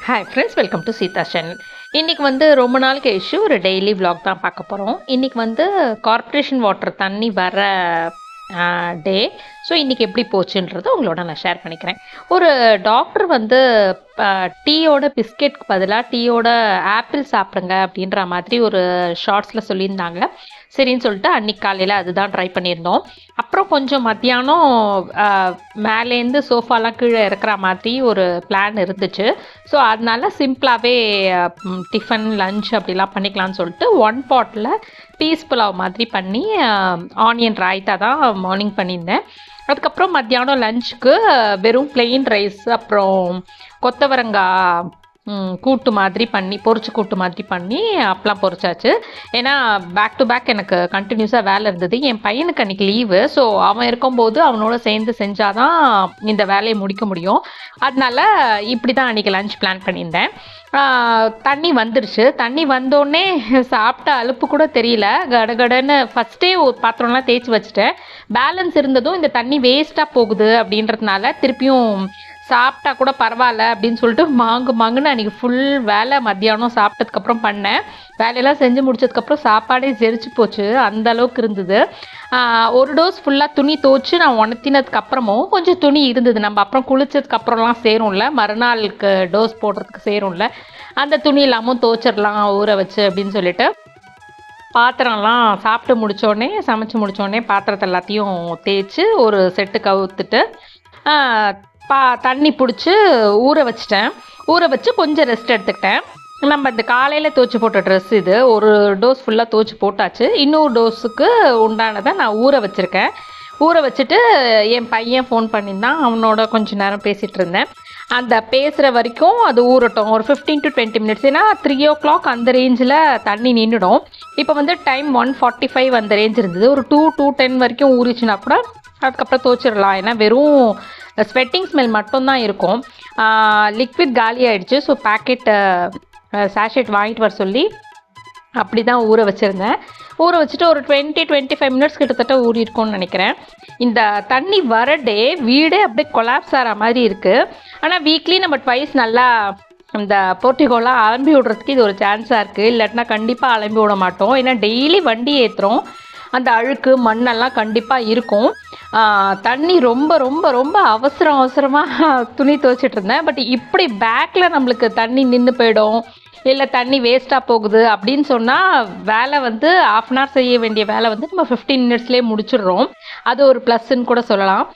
Hi friends welcome to Seetha channel இன்றைக்கி வந்து ரொம்ப நாள் கழிச்சு ஒரு டெய்லி விலாக் தான் பார்க்க போகிறோம் இன்றைக்கி வந்து கார்ப்பரேஷன் வாட்டர் தண்ணி வர டே ஸோ இன்றைக்கி எப்படி போச்சுன்றத உங்களோட நான் ஷேர் பண்ணிக்கிறேன். ஒரு டாக்டர் வந்து டீயோட பிஸ்கெட்க்கு பதிலாக டீயோட ஆப்பிள் சாப்பிடுங்க அப்படின்ற மாதிரி ஒரு ஷார்ட்ஸில் சொல்லியிருந்தாங்க. சரின்னு சொல்லிட்டு அன்னைக்கு காலையில் அதுதான் ட்ரை பண்ணியிருந்தோம். அப்புறம் கொஞ்சம் மத்தியானம் மேலேருந்து சோஃபாலாம் கீழே இருக்கிற மாதிரி ஒரு பிளான் இருந்துச்சு. ஸோ அதனால சிம்பிளாகவே டிஃபன் லஞ்ச் அப்படிலாம் பண்ணிக்கலாம்னு சொல்லிட்டு ஒன் பாட்டில் பீஸ் புலாவ் மாதிரி பண்ணி ஆனியன் ராய்த்தா தான் மார்னிங் பண்ணியிருந்தேன். அதுக்கப்புறம் மத்தியானம் லஞ்சுக்கு வெறும் பிளெயின் ரைஸ் அப்புறம் கொத்தவரங்காய் கூட்டு மாதிரி பண்ணி பொறிச்சு கூட்டு மாதிரி பண்ணி அப்பெல்லாம் பொரிச்சாச்சு. ஏன்னா பேக் டு பேக் எனக்கு கண்டினியூஸாக வேலை இருந்தது. என் பையனுக்கு அன்றைக்கி லீவு ஸோ அவன் இருக்கும்போது அவனோட சேர்ந்து செஞ்சால் தான் இந்த வேலையை முடிக்க முடியும். அதனால இப்படி தான் அன்றைக்கி லஞ்ச் பிளான் பண்ணியிருந்தேன் தண்ணி வந்துருச்சு. தண்ணி வந்தோடனே சாப்பிட்ட அலுப்பு கூட தெரியல. கடகடன்னு ஃபஸ்ட்டே ஒரு பாத்திரம்லாம் தேய்ச்சி வச்சுட்டேன். பேலன்ஸ் இருந்ததும் இந்த தண்ணி வேஸ்ட்டாக போகுது அப்படின்றதுனால திருப்பியும் சாப்பிட்டா கூட பரவாயில்ல அப்படின்னு சொல்லிட்டு மாங்கு மாங்குன்னு அன்றைக்கி ஃபுல் வேலை மத்தியானம் சாப்பிட்டதுக்கப்புறம் பண்ணேன். வேலையெல்லாம் செஞ்சு முடிச்சதுக்கப்புறம் சாப்பாடே ஜெரிச்சு போச்சு. அந்த அளவுக்கு இருந்தது. ஒரு டோஸ் ஃபுல்லாக துணி துவைச்சு நான் உணர்த்தினதுக்கப்புறமும் கொஞ்சம் துணி இருந்தது. நம்ம அப்புறம் குளித்ததுக்கப்புறம்லாம் சேரும்ல மறுநாளுக்கு டோஸ் போடுறதுக்கு சேரும்ல அந்த துணி இல்லாமல் துவைச்சிடலாம் ஊற வச்சு அப்படின்னு சொல்லிட்டு பாத்திரம்லாம் சாப்பிட்டு முடித்தோடனே சமைச்சு முடித்தோடனே பாத்திரத்தை எல்லாத்தையும் தேய்ச்சி ஒரு செட்டு கவுத்துட்டு பா தண்ணி பிடிச்சி ஊற வச்சிட்டேன். ஊற வச்சு கொஞ்சம் ரெஸ்ட் எடுத்துக்கிட்டேன். நம்ம இந்த காலையில் துவச்சி போட்ட ட்ரெஸ் இது ஒரு டோஸ் ஃபுல்லாக துவச்சி போட்டாச்சு. இன்னொரு டோஸுக்கு உண்டானதை நான் ஊற வச்சுருக்கேன். ஊற வச்சுட்டு என் பையன் ஃபோன் பண்ணியிருந்தான். அவனோட கொஞ்சம் நேரம் பேசிகிட்டு இருந்தேன். அந்த பேசுகிற வரைக்கும் அது ஊறட்டும். ஒரு ஃபிஃப்டீன் டு டுவெண்ட்டி மினிட்ஸ் ஏன்னா த்ரீ ஓ கிளாக் அந்த ரேஞ்சில் தண்ணி நின்றுடும் இப்போ வந்து டைம் ஒன் ஃபார்ட்டி ஃபைவ் அந்த ரேஞ்ச் இருந்தது. ஒரு டூ டூ டென் வரைக்கும் ஊறிச்சுன்னா கூட அதுக்கப்புறம் துவச்சிடலாம். ஏன்னா வெறும் ஸ்வெட்டிங் ஸ்மெல் மட்டும்தான் இருக்கும். லிக்விட் காலி ஆயிடுச்சு ஸோ பேக்கெட் சாஷெட் வாங்கிட்டு வர சொல்லி அப்படி தான் ஊற வச்சுருந்தேன். ஊற வச்சுட்டு ஒரு டுவெண்ட்டி டுவெண்ட்டி ஃபைவ் மினிட்ஸ் கிட்டத்தட்ட ஊறியிருக்கும்னு நினைக்கிறேன். இந்த தண்ணி வர டே வீடே அப்படியே கொலாப்ஸ் ஆகிற மாதிரி இருக்குது ஆனால் வீக்லி நம்ம ட்வைஸ் நல்லா இந்த போர்ட்டிகோலாம் அலம்பி விடுறதுக்கு இது ஒரு சான்ஸாக இருக்குது இல்லாட்டினா கண்டிப்பாக அலம்பி விட மாட்டோம். ஏன்னா டெய்லி வண்டி ஏற்றுறோம் அந்த அழுக்கு மண்ணெல்லாம் கண்டிப்பாக இருக்கும். தண்ணி ரொம்ப ரொம்ப ரொம்ப அவசரம் அவசரமாக துணி துவைச்சிட்டு இருந்தேன் பட் இப்படி பேக்கில் நம்மளுக்கு தண்ணி நின்று போயிடும். இல்லை தண்ணி வேஸ்ட்டாக போகுது அப்படின்னு சொன்னால் வேலை வந்து ஆஃப் அன் ஹவர் செய்ய வேண்டிய வேலை வந்து நம்ம ஃபிஃப்டீன் மினிட்ஸ்லேயே முடிச்சிடுறோம். அது ஒரு ப்ளஸ்ன்னு கூட சொல்லலாம்.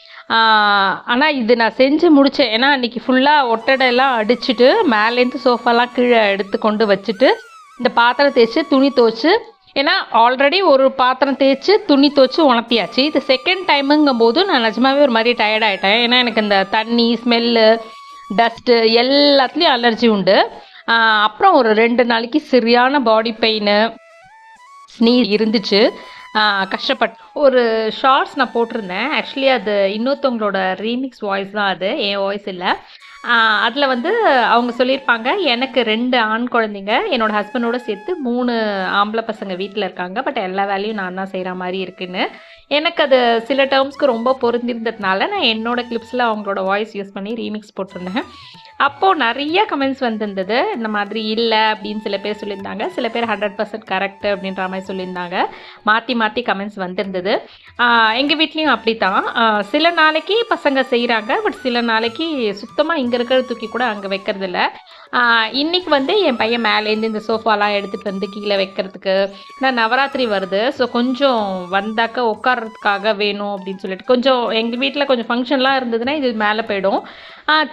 ஆனால் இது நான் செஞ்சு முடித்தேன் ஏன்னா அன்றைக்கி ஃபுல்லாக ஒட்டடையெல்லாம் அடிச்சுட்டு மேலேருந்து சோஃபாலாம் கீழே எடுத்து கொண்டு வச்சுட்டு இந்த பாத்திரம் தேய்ச்சி துணி துவைச்சி ஏன்னா ஆல்ரெடி ஒரு பாத்திரம் தேய்ச்சி துணி துவைச்சி உணர்த்தியாச்சு. இது செகண்ட் டைமுங்கும் போது நான் நிஜமாவே ஒரு மாதிரி டயர்ட் ஆகிட்டேன் ஏன்னா எனக்கு இந்த தண்ணி ஸ்மெல்லு டஸ்ட்டு எல்லாத்துலேயும் அலர்ஜி உண்டு. அப்புறம் ஒரு ரெண்டு நாளைக்கு சரியான பாடி பெயின் ஸ்னீ இருந்துச்சு. கஷ்டப்பட்டு கஷ்டப்பட் ஒரு ஷார்ட்ஸ் நான் போட்டிருந்தேன். ஆக்சுவலி அது இன்னொருத்தவங்களோட ரீமிக்ஸ் வாய்ஸ் தான் அது. என் வாய்ஸ் இல்லை. அதில் வந்து அவங்க சொல்லியிருப்பாங்க எனக்கு ரெண்டு ஆண் குழந்தைங்க என்னோடய ஹஸ்பண்டோட சேர்த்து மூணு ஆம்பளை பசங்க வீட்டில் இருக்காங்க பட் எல்லா வேலையும் நான் தான் செய்கிற மாதிரி இருக்குன்னு. எனக்கு அது சில டேர்ம்ஸ்க்கு ரொம்ப பொருந்திருந்ததுனால நான் என்னோட கிளிப்ஸில் அவங்களோட வாய்ஸ் யூஸ் பண்ணி ரீமிக்ஸ் போட்டிருந்தேன். அப்போது நிறைய கமெண்ட்ஸ் வந்திருந்தது. இந்த மாதிரி இல்லை அப்படின்னு சில பேர் சொல்லியிருந்தாங்க. சில பேர் ஹண்ட்ரட் பர்சன்ட் கரெக்ட் அப்படின்ற மாதிரி சொல்லியிருந்தாங்க. மாற்றி மாற்றி கமெண்ட்ஸ் வந்திருந்தது. எங்கள் வீட்லேயும் அப்படி தான் சில நாளைக்கு பசங்க செய்கிறாங்க பட் சில நாளைக்கு சுத்தமாக இங்கே இருக்கிற தூக்கி கூட அங்கே வைக்கிறதில்ல. இன்றைக்கி வந்து என் பையன் மேலேருந்து இந்த சோஃபாலாம் எடுத்துகிட்டு வந்து கீழே வைக்கிறதுக்கு நான் நவராத்திரி வருது. ஸோ கொஞ்சம் வந்தாக்க உட்கார்றதுக்காக வேணும் அப்படின்னு சொல்லிட்டு. கொஞ்சம் எங்கள் வீட்டில் கொஞ்சம் ஃபங்க்ஷன்லாம் இருந்ததுன்னா இது மேலே போயிடும்.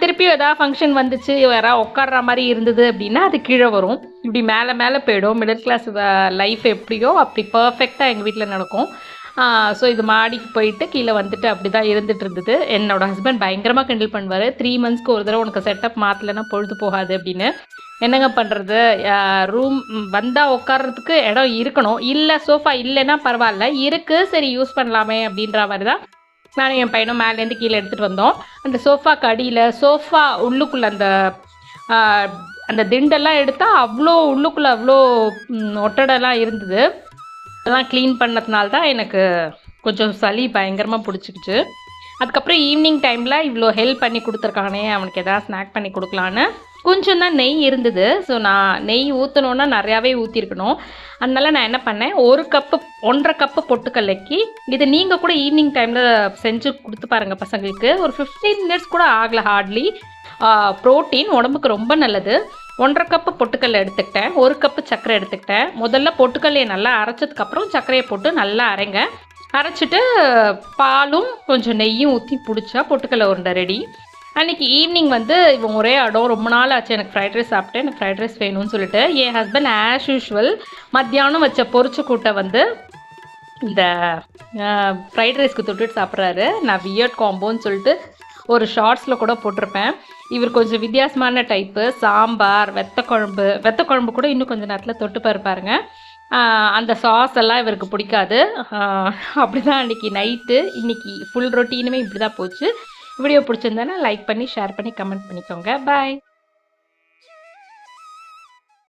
திருப்பியும் ஏதாவது ஃபங்க்ஷன் வந்துச்சு யாராவது உட்கார்ற மாதிரி இருந்தது அப்படின்னா அது கீழே வரும். இப்படி மேலே மேலே போயிடும். மிடில் கிளாஸ் லைஃப் எப்படியோ அப்படி பர்ஃபெக்டாக எங்கள் வீட்டில் நடக்கும். ஸோ இது மாடிக்கு போயிட்டு கீழே வந்துட்டு அப்படி தான் இருந்துட்டு இருந்தது என்னோட ஹஸ்பண்ட் பயங்கரமாக கிண்டில் பண்ணுவார். த்ரீ மந்த்ஸ்க்கு ஒரு தடவை உனக்கு செட்டப் மாற்றலைன்னா பொழுது போகாது அப்படின்னு. என்னங்க பண்ணுறது ரூம் வந்தால் உட்கார்றதுக்கு இடம் இருக்கணும். இல்லை சோஃபா இல்லைன்னா பரவாயில்ல. இருக்குது சரி யூஸ் பண்ணலாமே அப்படின்ற மாதிரி தான் நானும் என் பையனும் மேலேருந்து கீழே எடுத்துகிட்டு வந்தோம். அந்த சோஃபாக்கு அடியில் சோஃபா உள்ளுக்குள்ளே அந்த அந்த திண்டெல்லாம் எடுத்தால் அவ்வளோ உள்ளுக்குள்ளே அவ்வளோ ஒட்டடெல்லாம் இருந்தது. அதெல்லாம் க்ளீன் பண்ணதுனால தான் எனக்கு கொஞ்சம் சளி பயங்கரமாக பிடிச்சிக்கிச்சு. அதுக்கப்புறம் ஈவினிங் டைமில் இவ்வளோ ஹெல்ப் பண்ணி கொடுத்துருக்கானே அவனுக்கு எதாவது ஸ்நாக் பண்ணி கொடுக்கலான்னு கொஞ்சம் தான் நெய் இருந்தது. ஸோ நான் நெய் ஊற்றணுன்னா நிறையாவே ஊற்றிருக்கணும் அதனால நான் என்ன பண்ணேன் ஒரு கப்பு ஒன்றரை கப்பு பொட்டுக்கல்லைக்கு இதை நீங்கள் கூட ஈவினிங் டைமில் செஞ்சு கொடுத்து பாருங்கள் பசங்களுக்கு. ஒரு ஃபிஃப்டீன் மினிட்ஸ் கூட ஆகலை ஹார்ட்லி ப்ரோட்டீன் உடம்புக்கு ரொம்ப நல்லது. ஒன்றரை கப்பு பொட்டுக்கல்லை எடுத்துக்கிட்டேன். ஒரு கப்பு சர்க்கரை எடுத்துக்கிட்டேன். முதல்ல பொட்டுக்கல்லையை நல்லா அரைச்சதுக்கப்புறம் சர்க்கரையை போட்டு நல்லா அரைங்க. அரைச்சிட்டு பாலும் கொஞ்சம் நெய்யும் ஊற்றி பிடிச்சா பொட்டுக்கல்லை உருண்டை ரெடி அன்றைக்கி ஈவினிங் வந்து இவன் ஒரே இடம் ரொம்ப நாள் ஆச்சு எனக்கு ஃப்ரைட் ரைஸ் சாப்பிட்டு. எனக்கு ஃப்ரைட் ரைஸ் வேணும்னு சொல்லிட்டு என் ஹஸ்பண்ட் ஆஸ் யூஷுவல் மத்தியானம் வச்ச பொரிச்ச கூட்டை வந்து இந்த ஃப்ரைட் ரைஸ்க்கு தொட்டுட்டு சாப்பிட்றாரு. நான் வியர்ட் காம்போன்னு சொல்லிட்டு ஒரு ஷார்ட்ஸில் கூட போட்டிருப்பேன். இவர் கொஞ்சம் வித்தியாசமான டைப்பு சாம்பார் வெத்த குழம்பு வெத்த குழம்பு கூட இன்னும் கொஞ்சம் நேரத்தில் தொட்டு பாருங்க. அந்த சாஸ் எல்லாம் இவருக்கு பிடிக்காது. அப்படி தான் அன்றைக்கி நைட்டு இன்றைக்கி ஃபுல் ரொட்டீனுமே இப்படி தான் போச்சு. வீடியோ பிடிச்சிருந்தேன்னா லைக் பண்ணி ஷேர் பண்ணி கமெண்ட் பண்ணிக்கோங்க. பாய்